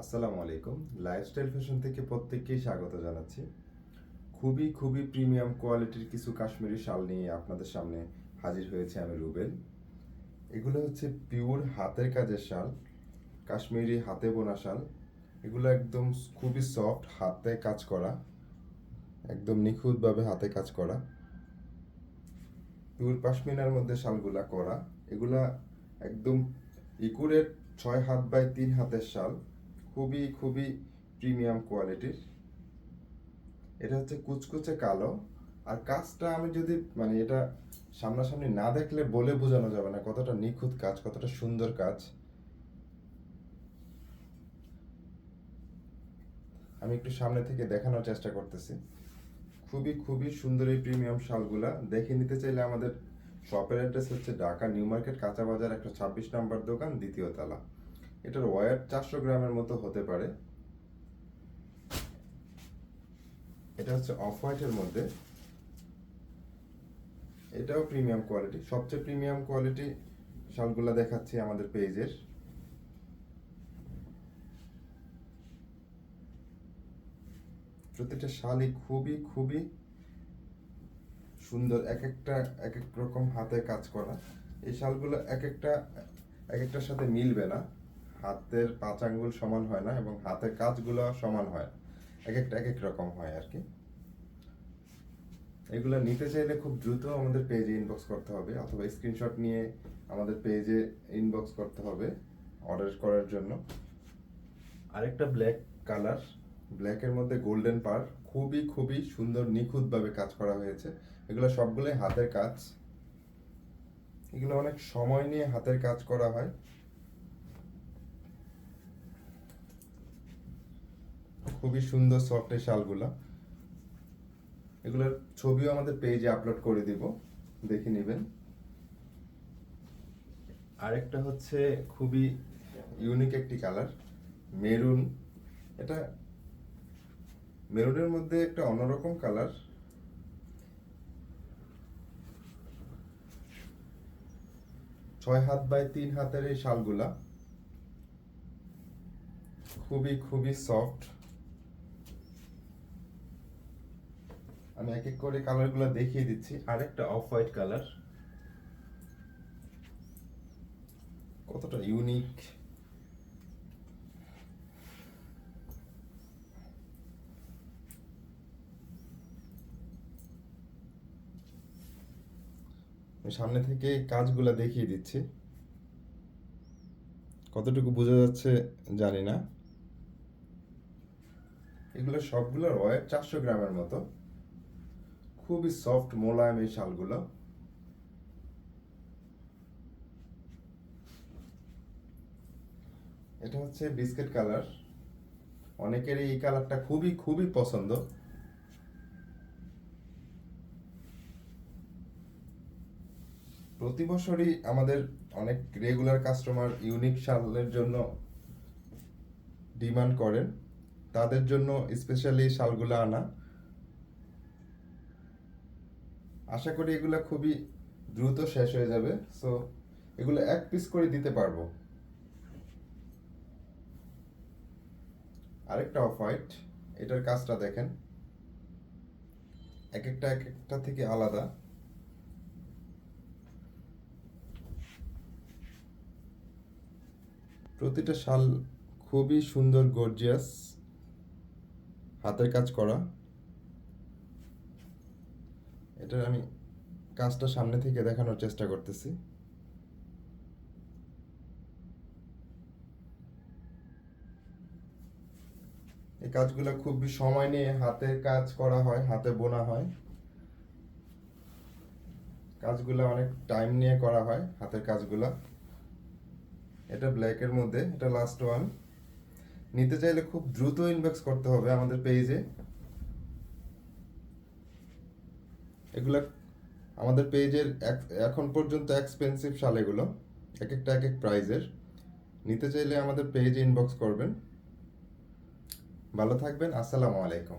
আসসালামু আলাইকুম। Lifestyle fashion থেকে প্রত্যেককেই স্বাগত জানাচ্ছি। খুবই খুবই প্রিমিয়াম কোয়ালিটির কিছু কাশ্মীরি শাল নিয়ে আপনাদের সামনে হাজির হয়েছে আমি রুবেল। এগুলো হচ্ছে পিওর হাতের কাজের শাল, কাশ্মীরি হাতে বোনা শাল। এগুলো একদম খুবই সফট হাতে কাজ করা, একদম নিখুঁতভাবে হাতে কাজ করা। পিওর পাশমিনার মধ্যে শালগুলা করা। এগুলা একদম ইকুরের ছয় হাত বাই তিন হাতের শাল। খুবই খুবই প্রিমিয়াম কোয়ালিটির এটা হচ্ছে কুচকুচে কালো। আর কাজটা আমি যদি মানে এটা সামনাসামনি না দেখলে বলে বোঝানো যাবে না কতটা নিখুঁত কাজ, কতটা সুন্দর কাজ। আমি একটু সামনে থেকে দেখানোর চেষ্টা করতেছি। খুবই খুবই সুন্দর এই প্রিমিয়াম শালগুলা। দেখে নিতে চাইলে আমাদের শপের অ্যাড্রেস হচ্ছে ঢাকা নিউ মার্কেট কাঁচা বাজার একটা ছাব্বিশ নাম্বার দোকান, দ্বিতীয় তলা। এটার ওয়ার চারশো গ্রামের মতো হতে পারে। এটা হচ্ছে অফ হোয়াইটের মধ্যে। এটাও প্রিমিয়াম কোয়ালিটি সবচেয়ে প্রিমিয়াম কোয়ালিটি শালগুলা দেখাচ্ছি আমাদের পেজের প্রতিটা শালই খুবই খুবই সুন্দর। এক একটা, এক এক রকম হাতে কাজ করা। এই শালগুলো এক একটা, এক একটার সাথে মিলবে না। হাতের পাঁচ আঙ্গুল সমান হয় না এবং হাতের কাজগুলো সমান হয়। এক একটা এক এক রকম হয় আর কি। এগুলো নিতে চাইলে খুব দ্রুত আমাদের পেজে ইনবক্স করতে হবে অথবা স্ক্রিনশট নিয়ে আমাদের পেজে ইনবক্স করতে হবে অর্ডার করার জন্য। আরেকটা ব্ল্যাক কালার ব্ল্যাকের মধ্যে গোল্ডেন পার খুবই খুবই সুন্দর নিখুঁতভাবে কাজ করা হয়েছে। এগুলো সবগুলোই হাতের কাজ। এগুলো অনেক সময় নিয়ে হাতের কাজ করা হয়। খুবই সুন্দর সফট এই শালগুলা। এগুলোর ছবিও আমাদের পেজে আপলোড করে দিব, দেখে নেবেন। আরেকটা হচ্ছে খুবই ইউনিক একটি কালার মেরুন এটা মেরুনের মধ্যে একটা অন্যরকম কালার ছয় হাত বাই তিন হাতের এই শালগুলা। খুবই খুবই সফট আমি এক এক করে কালারগুলো দেখিয়ে দিচ্ছি। আরেকটা অফ হোয়াইট কালার কতটা ইউনিক সামনে থেকে কাজগুলা দেখিয়ে দিচ্ছি। কতটুকু বোঝা যাচ্ছে জানি না। এগুলো সবগুলো ওয়েট চারশো গ্রামের মতো। খুবই সফট মোলায়েম এই শালগুলো। এটা হচ্ছে বিস্কিট কালার। অনেকেরই এই কালারটা খুবই খুবই পছন্দ। প্রতি বছরই আমাদের অনেক রেগুলার কাস্টমার ইউনিক শালের জন্য ডিমান্ড করেন। তাদের জন্য স্পেশালি শালগুলো আনা। আশা করি এগুলো খুবই দ্রুত শেষ হয়ে যাবে। সো এগুলো এক পিস করে দিতে পারব। আরেকটা অফ হোয়াইট এটার কাজটা দেখেন। এক একটা এক একটা থেকে আলাদা। প্রতিটা শাল খুবই সুন্দর গর্জিয়াস হাতের কাজ করা। এটা আমি কাজটা সামনে থেকে দেখানোর চেষ্টা করতেছি। এই কাজগুলো খুবই সময় নিয়ে হাতে কাজ করা হয়, হাতে বোনা হয়। কাজগুলো অনেক টাইম নিয়ে করা হয় হাতের কাজগুলা। এটা ব্ল্যাকের মধ্যে, এটা লাস্ট ওয়ান নিতে চাইলে খুব দ্রুত ইনবক্স করতে হবে আমাদের পেজে এগুলা আমাদের পেজের এখন পর্যন্ত এক্সপেন্সিভ শাল এগুলো এক একটা এক এক প্রাইজের নিতে চাইলে আমাদের পেজে ইনবক্স করবেন। ভালো থাকবেন, আসসালামু আলাইকুম।